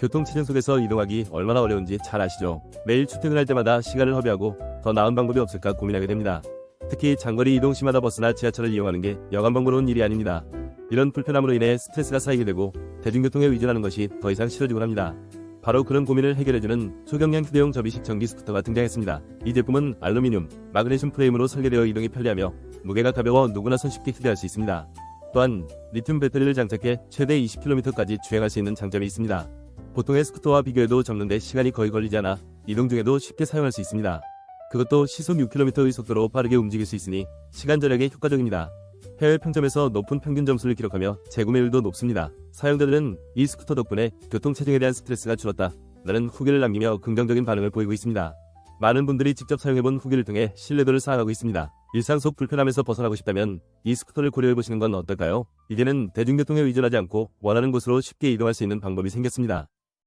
교통체증 속에서 이동하기 얼마나 어려운지 잘 아시죠? 매일 출퇴근할 때마다 시간을 허비하고 더 나은 방법이 없을까 고민하게 됩니다. 특히 장거리 이동 시마다 버스나 지하철을 이용하는 게 여간 번거로운 일이 아닙니다. 이런 불편함으로 인해 스트레스가 쌓이게 되고 대중교통에 의존하는 것이 더 이상 싫어지곤 합니다. 바로 그런 고민을 해결해주는 초경량 휴대용 접이식 전기 스쿠터가 등장했습니다. 이 제품은 알루미늄, 마그네슘 프레임으로 설계되어 이동이 편리하며 무게가 가벼워 누구나 손쉽게 휴대할 수 있습니다. 또한 리튬 배터리를 장착해 최대 20km까지 주행할 수 있는 장점이 있습니다. 보통의 스쿠터와 비교해도 접는데 시간이 거의 걸리지 않아 이동 중에도 쉽게 사용할 수 있습니다. 그것도 시속 6km의 속도로 빠르게 움직일 수 있으니 시간 절약에 효과적입니다. 해외 평점에서 높은 평균 점수를 기록하며 재구매율도 높습니다. 사용자들은 이 스쿠터 덕분에 교통 체증에 대한 스트레스가 줄었다. 라는 후기를 남기며 긍정적인 반응을 보이고 있습니다. 많은 분들이 직접 사용해본 후기를 통해 신뢰도를 쌓아가고 있습니다. 일상 속 불편함에서 벗어나고 싶다면 이 스쿠터를 고려해보시는 건 어떨까요? 이제는 대중교통에 의존하지 않고 원하는 곳으로 쉽게 이동할 수 있는 방법이 생겼습니다.